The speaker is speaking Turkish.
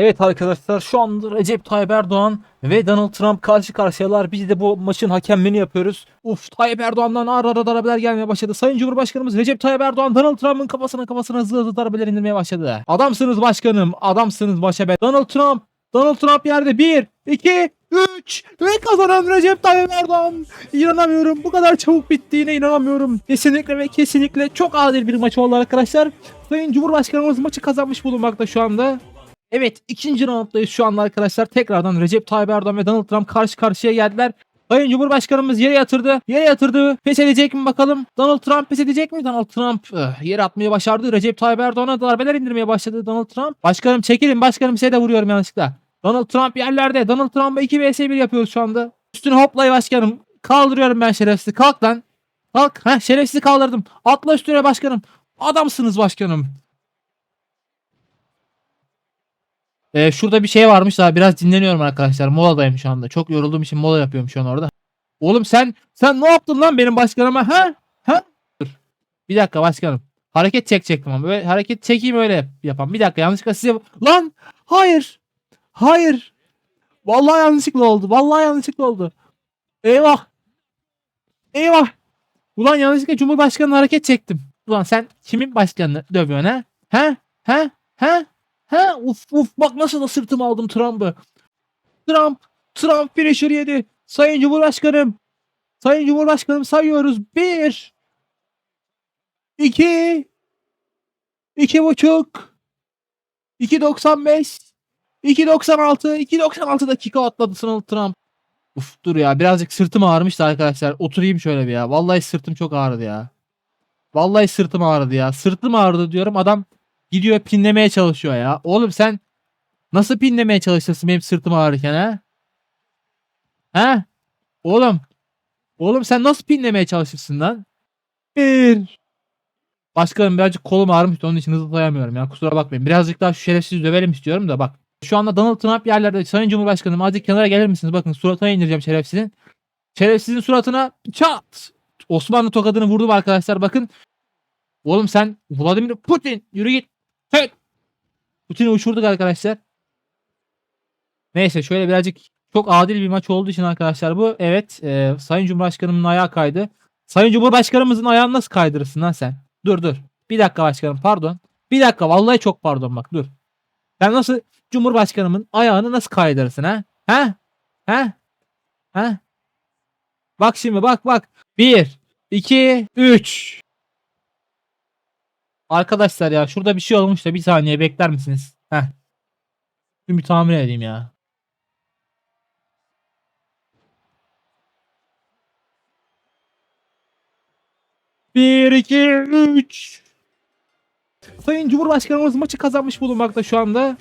Evet arkadaşlar şu anda Recep Tayyip Erdoğan ve Donald Trump karşı karşıyalar. Biz de bu maçın hakemliğini yapıyoruz. Uf Tayyip Erdoğan'dan ağır ağır darbeler gelmeye başladı. Sayın Cumhurbaşkanımız Recep Tayyip Erdoğan Donald Trump'ın kafasına kafasına hızlı hızlı darbeler indirmeye başladı. Adamsınız başkanım. Adamsınız başa be. Donald Trump. Donald Trump yerde 1, 2, 3 ve kazanan Recep Tayyip Erdoğan. İnanamıyorum. Bu kadar çabuk bittiğine inanamıyorum. Kesinlikle ve kesinlikle çok adil bir maç oldu arkadaşlar. Sayın Cumhurbaşkanımız maçı kazanmış bulunmakta şu anda. Evet ikinci rounddayız şu anda arkadaşlar. Tekrardan Recep Tayyip Erdoğan ve Donald Trump karşı karşıya geldiler. Sayın Cumhurbaşkanımız yere yatırdı. Yere yatırdı. Pes edecek mi bakalım? Donald Trump pes edecek mi? Donald Trump eh, yere atmayı başardı. Recep Tayyip Erdoğan'a darbeler indirmeye başladı Donald Trump. Başkanım çekilin başkanım size de vuruyorum yanlışlıkla. Donald Trump yerlerde. Donald Trump'a 2 vs 1 yapıyoruz şu anda. Üstüne hoplay başkanım. Kaldırıyorum ben şerefsizi. Kalk lan. Kalk. Heh, şerefsizi kaldırdım. Atla üstüne başkanım. Adamsınız başkanım. Ee, şurada bir şey varmış daha biraz dinleniyorum arkadaşlar. Moladayım şu anda. Çok yorulduğum için mola yapıyorum şu an orada. Oğlum sen sen ne yaptın lan benim başkanıma ha? Ha? Dur. Bir dakika başkanım. Hareket çekecektim ama. Böyle hareket çekeyim öyle yapam. Bir dakika yanlışlıkla size... Lan! Hayır! Hayır! Vallahi yanlışlıkla oldu. Vallahi yanlışlıkla oldu. Eyvah! Eyvah! Ulan yanlışlıkla Cumhurbaşkanı'na hareket çektim. Ulan sen kimin başkanını dövüyorsun ha? Ha? Ha? Ha? Ha? Uf uf bak nasıl da sırtıma aldım Trump'ı. Trump! Trump finisher yedi. Sayın Cumhurbaşkanım. Sayın Cumhurbaşkanım sayıyoruz. Bir. iki, iki buçuk. 2.95. 2.96. 2.96 dakika atladı Donald Trump. Uf dur ya birazcık sırtım ağrımıştı arkadaşlar. Oturayım şöyle bir ya. Vallahi sırtım çok ağrıdı ya. Vallahi sırtım ağrıdı ya. Sırtım ağrıdı diyorum adam gidiyor pinlemeye çalışıyor ya. Oğlum sen nasıl pinlemeye çalışırsın benim sırtım ağrırken ha? Ha? Oğlum. Oğlum sen nasıl pinlemeye çalışırsın lan? Bir. Başkanım birazcık kolum ağrımıştı onun için hızlı sayamıyorum ya kusura bakmayın. Birazcık daha şu şerefsizi dövelim istiyorum da bak. Şu anda Donald Trump yerlerde Sayın Cumhurbaşkanım azıcık kenara gelir misiniz? Bakın suratına indireceğim şerefsizin. Şerefsizin suratına çat. Osmanlı tokadını vurdum arkadaşlar bakın. Oğlum sen Vladimir Putin yürü git. Hey. Putin'i uçurduk arkadaşlar. Neyse şöyle birazcık çok adil bir maç olduğu için arkadaşlar bu. Evet e, Sayın Cumhurbaşkanımın ayağı kaydı. Sayın Cumhurbaşkanımızın ayağını nasıl kaydırırsın lan sen? Dur dur. Bir dakika başkanım pardon. Bir dakika vallahi çok pardon bak dur. Sen nasıl Cumhurbaşkanımın ayağını nasıl kaydırırsın ha? Ha? Ha? Ha? Bak şimdi bak bak. 1, 2, 3. Arkadaşlar ya şurada bir şey olmuş da bir saniye bekler misiniz? Heh. Şimdi bir tamir edeyim ya. Bir, iki, üç. Sayın Cumhurbaşkanımız maçı kazanmış bulunmakta şu anda.